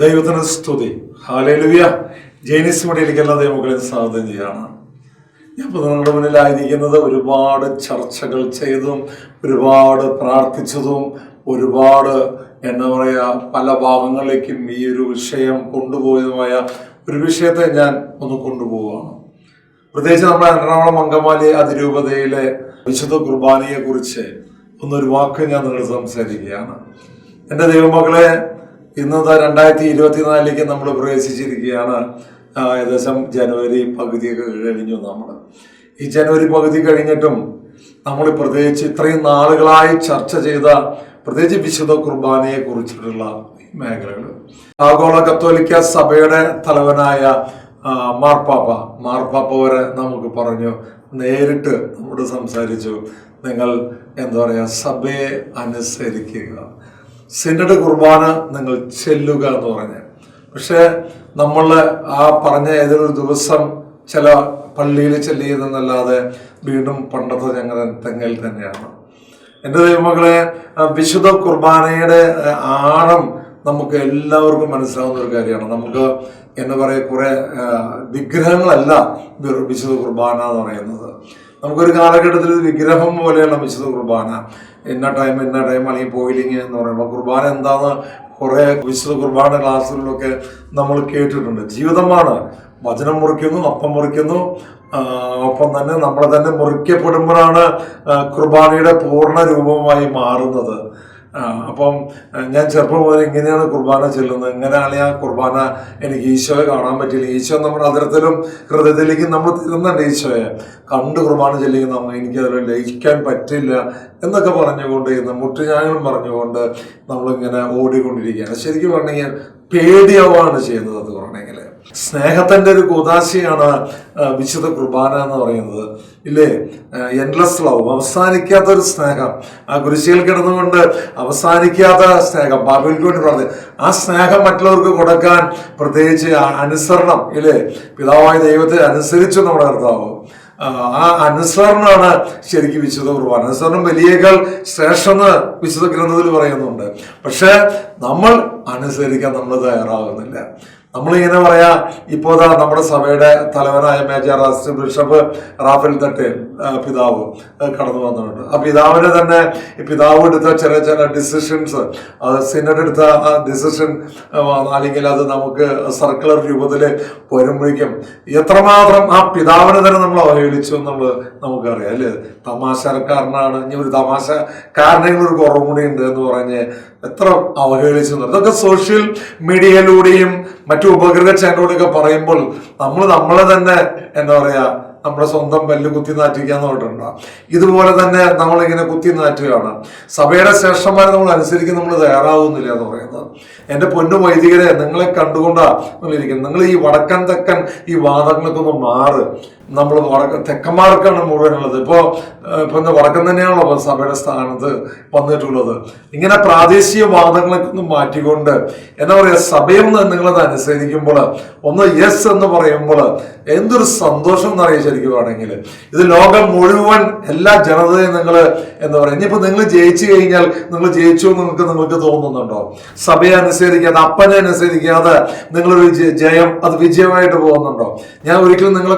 ദൈവത്തിന് സ്തുതി. ഹാലേലുവിയ ജൈനിസ് മടിയിലേക്ക് എല്ലാ ദൈവങ്ങളെയും സ്വാഗതം ചെയ്യാണ്. ഞാൻ ഇപ്പോൾ നിങ്ങളുടെ മുന്നിലായിരിക്കുന്നത് ഒരുപാട് ചർച്ചകൾ ചെയ്തും ഒരുപാട് പ്രാർത്ഥിച്ചതും ഒരുപാട് എന്താ പറയുക പല ഭാഗങ്ങളിലേക്കും ഈ ഒരു വിഷയം കൊണ്ടുപോയതുമായ ഒരു വിഷയത്തെ ഞാൻ ഒന്ന് കൊണ്ടുപോവുകയാണ്. പ്രത്യേകിച്ച് നമ്മുടെ എറണാകുളം അങ്കമാലി അതിരൂപതയിലെ വിശുദ്ധ കുർബാനയെ കുറിച്ച് ഒന്നൊരു വാക്ക് ഞാൻ നിങ്ങൾ സംസാരിക്കുകയാണ്. എന്റെ ദൈവമക്കളെ ഇന്ന് രണ്ടായിരത്തി ഇരുപത്തിനാലിലേക്ക് നമ്മൾ പ്രവേശിച്ചിരിക്കുകയാണ്. ഏകദേശം ജനുവരി പകുതിയൊക്കെ കഴിഞ്ഞു നമ്മൾ. ഈ ജനുവരി പകുതി കഴിഞ്ഞിട്ടും നമ്മൾ പ്രത്യേകിച്ച് ഇത്രയും നാളുകളായി ചർച്ച ചെയ്ത പ്രത്യേകിച്ച് വിശുദ്ധ കുർബാനയെ കുറിച്ചിട്ടുള്ള മേഖലകൾ. ആഗോള കത്തോലിക്ക സഭയുടെ തലവനായ മാർപ്പാപ്പ മാർപ്പാപ്പ വരെ നമുക്ക് പറഞ്ഞു നേരിട്ട് നമ്മോട് സംസാരിച്ചു. നിങ്ങൾ എന്താ പറയുക സഭയെ അനുസരിക്കുക. സിനഡ് കുർബാന നിങ്ങൾ ചെല്ലുക എന്ന് പറഞ്ഞ്. പക്ഷേ നമ്മൾ ആ പറഞ്ഞ ഏതൊരു ദിവസം ചില പള്ളിയിൽ ചെല്ലിയതെന്നല്ലാതെ വീണ്ടും പണ്ടത്തെ ഞങ്ങൾ തെങ്ങൽ തന്നെയാണ്. എന്റെ ദൈവമകളെ വിശുദ്ധ കുർബാനയുടെ ആഴം നമുക്ക് എല്ലാവർക്കും മനസ്സിലാവുന്ന ഒരു കാര്യമാണ്. നമുക്ക് എന്താ പറയുക കുറേ വിഗ്രഹങ്ങളല്ല വിശുദ്ധ കുർബാന എന്ന് പറയുന്നത്. നമുക്കൊരു കാലഘട്ടത്തിൽ വിഗ്രഹം പോലെയുള്ള വിശുദ്ധ കുർബാന. ഇന്ന ടൈം ഇന്ന ടൈം അല്ലെങ്കിൽ പോയില്ലെങ്കിൽ എന്ന് പറയുമ്പോൾ കുർബാന എന്താന്ന് കുറെ വിശുദ്ധ കുർബാന ക്ലാസ്സുകളിലൊക്കെ നമ്മൾ കേട്ടിട്ടുണ്ട്. ജീവിതമാണ്. വചനം മുറിക്കുന്നു അപ്പം മുറിക്കുന്നു. ഒപ്പം തന്നെ നമ്മളെ തന്നെ മുറിക്കപ്പെടുമ്പോഴാണ് കുർബാനയുടെ പൂർണ രൂപമായി മാറുന്നത്. അപ്പം ഞാൻ ചെറുപ്പം മുതൽ ഇങ്ങനെയാണ് കുർബാന ചെല്ലുന്നത്. ഇങ്ങനെയാണ് ആ കുർബാന എനിക്ക് ഈശോയെ കാണാൻ പറ്റില്ല. ഈശോ നമ്മുടെ അതിരത്തിലും ഹൃദയത്തിലേക്കും നമ്മൾ തിരുന്നുണ്ട് ഈശോയെ. കണ്ട് കുർബാന ചെല്ലിക്കുന്ന നമ്മൾ എനിക്ക് അതിൽ ലയിക്കാൻ പറ്റില്ല എന്നൊക്കെ പറഞ്ഞുകൊണ്ട് ഇന്ന് മുട്ടുഞാങ്ങളും പറഞ്ഞുകൊണ്ട് നമ്മളിങ്ങനെ ഓടിക്കൊണ്ടിരിക്കുകയാണ്. ശരിക്കും പറഞ്ഞെങ്കിൽ പേടിയാവാണ് ചെയ്യുന്നത് അത് പറഞ്ഞെങ്കിൽ സ്നേഹത്തിന്റെ ഒരു കൂതാശിയാണ് വിശുദ്ധ കുർബാന എന്ന് പറയുന്നത്. ഇല്ലേ? എൻലെസ് ലവ് അവസാനിക്കാത്ത ഒരു സ്നേഹം. ആ കുരിശിയിൽ കിടന്നുകൊണ്ട് അവസാനിക്കാത്ത സ്നേഹം. ബാബുവിൽ വേണ്ടി പറഞ്ഞു ആ സ്നേഹം മറ്റുള്ളവർക്ക് കൊടുക്കാൻ പ്രത്യേകിച്ച് അനുസരണം ഇല്ലേ? പിതാവായ ദൈവത്തെ അനുസരിച്ചു നമ്മുടെ കർത്താവ്. ആ, ആ അനുസരണമാണ് ശരിക്കും വിശുദ്ധ കുർബാന. അനുസരണം വലിയേക്കാൾ ശ്രേഷ്ഠമെന്ന് വിശുദ്ധ ഗ്രന്ഥത്തിൽ പറയുന്നുണ്ട്. പക്ഷേ നമ്മൾ അനുസരിക്കാൻ നമ്മൾ തയ്യാറാകുന്നില്ല. നമ്മളിങ്ങനെ പറയാ ഇപ്പോ നമ്മുടെ സഭയുടെ തലവനായ major assistant bishop Raphael Thattil ആ, പിതാവ് കടന്നു വന്നിട്ടുണ്ട്. ആ പിതാവിന് തന്നെ പിതാവ് എടുത്ത ചെറിയ ചില ഡിസിഷൻസ് അത് സിനഡ് എടുത്ത ഡിസിഷൻ അല്ലെങ്കിൽ അത് നമുക്ക് സർക്കുലർ രൂപത്തിൽ വരുമ്പോഴേക്കും എത്രമാത്രം ആ പിതാവിനെ തന്നെ നമ്മൾ അവഹേളിച്ചു എന്നുള്ളത് നമുക്കറിയാം അല്ലേ? തമാശക്കാരനാണ്. ഇനി ഒരു തമാശക്കാരനെങ്കിലും ഒരു കുറവും കൂടി ഉണ്ട് എന്ന് പറഞ്ഞ് എത്ര അവഹേളിച്ചു. ഇതൊക്കെ സോഷ്യൽ മീഡിയയിലൂടെയും മറ്റു ഉപഗ്രഹ ചാനലുകളൊക്കെ പറയുമ്പോൾ നമ്മൾ നമ്മളെ തന്നെ എന്താ പറയാ നമ്മുടെ സ്വന്തം പല്ല് കുത്തി നാറ്റിക്കാന്ന് പറഞ്ഞിട്ടുണ്ടോ? ഇതുപോലെ തന്നെ നമ്മളിങ്ങനെ കുത്തി നാറ്റുകയാണ്. സഭയുടെ ശ്രേഷ്ഠന്മാരെ നമ്മൾ അനുസരിക്കാൻ നമ്മൾ തയ്യാറാവുന്നില്ല എന്ന് പറയുന്നത്. എന്റെ പൊന്നു വൈദികരെ നിങ്ങളെ കണ്ടുകൊണ്ടാ നിങ്ങളിരിക്കുന്നത് നിങ്ങൾ ഈ വടക്കൻ തെക്കൻ ഈ വാദങ്ങളൊക്കെ ഒന്ന് മാറ്. നമ്മൾ വടക്ക് തെക്കന്മാർക്കാണ് മുഴുവനുള്ളത്. ഇപ്പോൾ ഇപ്പം എന്താ വടക്കൻ തന്നെയാണല്ലോ സഭയുടെ സ്ഥാനത്ത് വന്നിട്ടുള്ളത്. ഇങ്ങനെ പ്രാദേശിക വാദങ്ങളൊക്കെ ഒന്ന് മാറ്റിക്കൊണ്ട് എന്താ പറയുക നിന്ന് നിങ്ങളത് അനുസരിക്കുമ്പോൾ ഒന്ന് യെസ് എന്ന് പറയുമ്പോൾ എന്തൊരു സന്തോഷം എന്ന് ശരിക്കും ആണെങ്കിൽ ഇത് ലോകം മുഴുവൻ എല്ലാ ജനതയും നിങ്ങൾ എന്താ പറയുക ഇനിയിപ്പോൾ നിങ്ങൾ ജയിച്ചു കഴിഞ്ഞാൽ നിങ്ങൾ ജയിച്ചു എന്ന് നിങ്ങൾക്ക് നിങ്ങൾക്ക് തോന്നുന്നുണ്ടോ? സഭയെ അനുസരിക്കാതെ അപ്പനെ അനുസരിക്കാതെ നിങ്ങളൊരു ജയം അത് വിജയമായിട്ട് പോകുന്നുണ്ടോ? ഞാൻ ഒരിക്കലും നിങ്ങളെ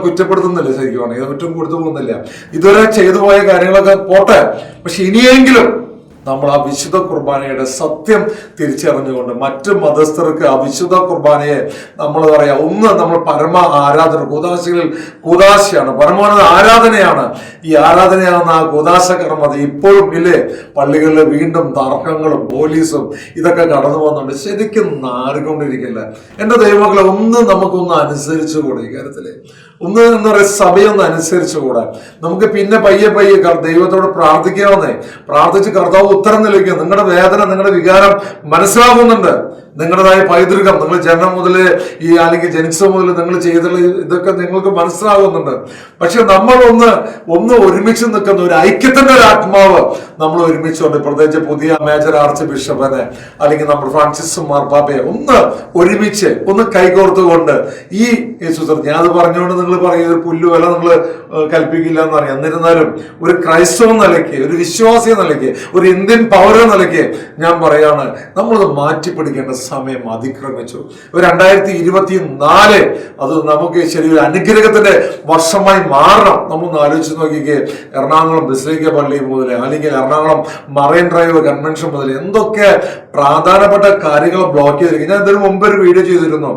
കുറ്റപ്പെടുത്തുന്നില്ല ശരിക്കും പറഞ്ഞാൽ ഇത് ഒറ്റ കൊടുത്തു പോകുന്നില്ല. ഇതുവരെ ചെയ്തു പോയ കാര്യങ്ങളൊക്കെ പോട്ടെ. പക്ഷെ ഇനിയെങ്കിലും നമ്മൾ ആ വിശുദ്ധ കുർബാനയുടെ സത്യം തിരിച്ചറിഞ്ഞുകൊണ്ട് മറ്റു മതസ്ഥർക്ക് ആ വിശുദ്ധ കുർബാനയെ നമ്മൾ പറയാം ഒന്ന് നമ്മൾ പരമ ആരാധന കൂതാശികളിൽ കൂതാശയാണ് പരമാവധി ആരാധനയാണ്. ഈ ആരാധനയാണ് ആ കൂതാശ കർമ്മത ഇപ്പോഴും ഇല്ലേ? പള്ളികളിൽ വീണ്ടും തർക്കങ്ങളും പോലീസും ഇതൊക്കെ കടന്നു പോകുന്നുണ്ട്. ശരിക്കും നാറിക്കൊണ്ടിരിക്കില്ല? എന്റെ ദൈവങ്ങളെ ഒന്ന് നമുക്കൊന്ന് അനുസരിച്ചുകൂടെ ഈ കാര്യത്തിൽ. ഒന്ന് എന്താ പറയുക സഭയൊന്ന് അനുസരിച്ചുകൂടെ? നമുക്ക് പിന്നെ പയ്യെ പയ്യെ ദൈവത്തോട് പ്രാർത്ഥിക്കാവുന്നേ. പ്രാർത്ഥിച്ച് കർത്താവ് ഉത്തരം നൽകുക നിങ്ങളുടെ വേദന നിങ്ങളുടെ വികാരം മനസ്സിലാകുന്നുണ്ട്. നിങ്ങളുടേതായ പൈതൃകം നിങ്ങൾ ജനനം മുതൽ ഈ അല്ലെങ്കിൽ ജനിച്ച മുതൽ നിങ്ങൾ ചെയ്തുള്ള ഇതൊക്കെ നിങ്ങൾക്ക് മനസ്സിലാകുന്നുണ്ട് പക്ഷെ നമ്മൾ ഒന്ന് ഒന്ന് ഒരുമിച്ച് നിൽക്കുന്ന ഒരു ഐക്യത്തിന്റെ ഒരു ആത്മാവ് നമ്മൾ ഒരുമിച്ചുണ്ട് പ്രത്യേകിച്ച് പുതിയ മേജർ ആർച്ച് ബിഷപ്പിനെ അല്ലെങ്കിൽ നമ്മുടെ ഫ്രാൻസിസ് മാർപ്പാപ്പയെ ഒന്ന് ഒരുമിച്ച് ഒന്ന് കൈകോർത്തുകൊണ്ട് ഈ യേശുദർ ഞാൻ അത് പറഞ്ഞുകൊണ്ട് നിങ്ങൾ പറയുന്ന ഒരു പുല്ല് വില നിങ്ങൾ കൽപ്പിക്കില്ല എന്ന് പറയാം എന്നിരുന്നാലും ഒരു ക്രൈസ്തവ നിലയ്ക്ക് ഒരു വിശ്വാസി നിലയ്ക്ക് ഒരു ഇന്ത്യൻ പൗര നിലയ്ക്ക് ഞാൻ പറയാണ് നമ്മളത് മാറ്റിപ്പിടിക്കേണ്ട സമയം അതിക്രമിച്ചു. രണ്ടായിരത്തി ഇരുപത്തി നാല് അത് നമുക്ക് ശരി ഒരു അനുഗ്രഹത്തിന്റെ വർഷമായി മാറണം. നമ്മൊന്ന് ആലോചിച്ച് നോക്കിക്കേ. എറണാകുളം ബിസ്ലിക്ക പള്ളി മുതൽ അല്ലെങ്കിൽ എറണാകുളം മറൈൻ ഡ്രൈവ് കൺവെൻഷൻ മുതൽ എന്തൊക്കെ പ്രാധാനപ്പെട്ട കാര്യങ്ങൾ ബ്ലോക്ക് ചെയ്തിരിക്കും ഞാൻ ഇതിനു മുമ്പ് ഒരു വീഡിയോ ചെയ്തിരുന്നു.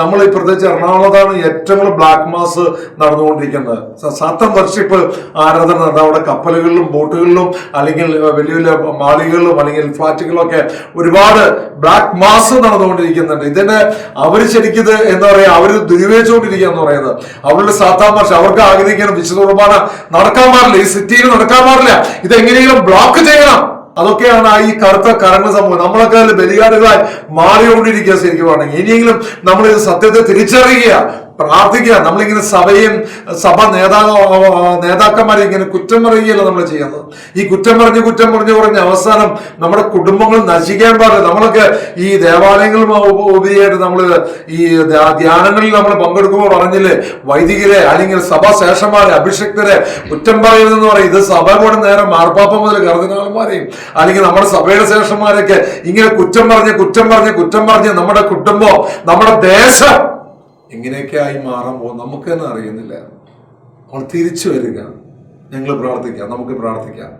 നമ്മൾ ഈ പ്രത്യേകിച്ച് എറണാകുളത്താണ് ഏറ്റവും കൂടുതൽ ബ്ലാക്ക് മാസ് നടന്നുകൊണ്ടിരിക്കുന്നത്. സാത്തൻ വർഷിപ്പ് ആരാധന നടന്നത് അവിടെ കപ്പലുകളിലും ബോട്ടുകളിലും അല്ലെങ്കിൽ വലിയ വലിയ മാളികളിലും അല്ലെങ്കിൽ ഫ്ലാറ്റുകളിലും ഒക്കെ ഒരുപാട് ബ്ലാക്ക് മാസ് നടന്നുകൊണ്ടിരിക്കുന്നുണ്ട്. ഇതിന് അവർ ശരിക്കും ഇത് എന്താ പറയാ അവർ ദുരുപയോഗിച്ചുകൊണ്ടിരിക്കുക എന്ന് പറയുന്നത്. അവരുടെ സാത്താൻ വർഷം അവർക്ക് ആഗ്രഹിക്കണം വിശുദ്ധ കുർബാന നടക്കാൻ പാടില്ല. ഈ സിറ്റിയിൽ നടക്കാൻ പാടില്ല. ഇത് എങ്ങനെയെങ്കിലും ബ്ലോക്ക് ചെയ്യണം. അതൊക്കെയാണ് ആ ഈ കറുത്ത കറങ്ങ സംഭവം. നമ്മളൊക്കെ അതിൽ ബലികാടുകളായി മാറിക്കൊണ്ടിരിക്കുക ശരിക്കും ഇനിയെങ്കിലും നമ്മൾ ഇത് സത്യത്തെ തിരിച്ചറിയുക പ്രാർത്ഥിക്കുക. നമ്മളിങ്ങനെ സഭയും സഭ നേതാ നേതാക്കന്മാരെ ഇങ്ങനെ കുറ്റം പറയുകയല്ല നമ്മൾ ചെയ്യുന്നത്. ഈ കുറ്റം പറഞ്ഞ് കുറ്റം പറഞ്ഞ് പറഞ്ഞ് അവസാനം നമ്മുടെ കുടുംബങ്ങൾ നശിക്കാൻ പാടില്ല. നമ്മളൊക്കെ ഈ ദേവാലയങ്ങളും ഉപ- ഉപരിയായിട്ട് നമ്മൾ ഈ ധ്യാനങ്ങളിൽ നമ്മൾ പങ്കെടുക്കുമ്പോൾ പറഞ്ഞില്ലേ വൈദികരെ അല്ലെങ്കിൽ സഭാശേഷന്മാരെ അഭിഷക്തരെ കുറ്റം പറയരുതെന്ന് പറയും. ഇത് സഭ കൂടെ നേരെ മാർപ്പാപ്പ മുതൽ കർദിനാൾമാരെയും അല്ലെങ്കിൽ നമ്മുടെ സഭയുടെ ശേഷന്മാരൊക്കെ ഇങ്ങനെ കുറ്റം പറഞ്ഞ് കുറ്റം പറഞ്ഞ് കുറ്റം പറഞ്ഞ് നമ്മുടെ കുടുംബം നമ്മുടെ ദേശം ഇങ്ങനെയൊക്കെ ആയി പോകും നമുക്ക് തന്നെ അറിയുന്നില്ല. അവൾ തിരിച്ചു വരിക. ഞങ്ങൾ പ്രാർത്ഥിക്കാം നമുക്ക് പ്രാർത്ഥിക്കാം.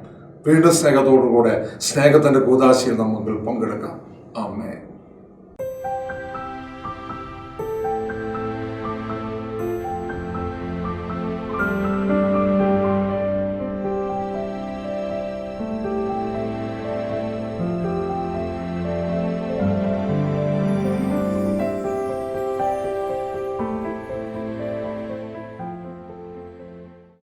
വീണ്ടും സ്നേഹത്തോടു കൂടെ സ്നേഹത്തിന്റെ കൂതാശയിൽ നമുക്ക് പങ്കെടുക്കാം. ആമേ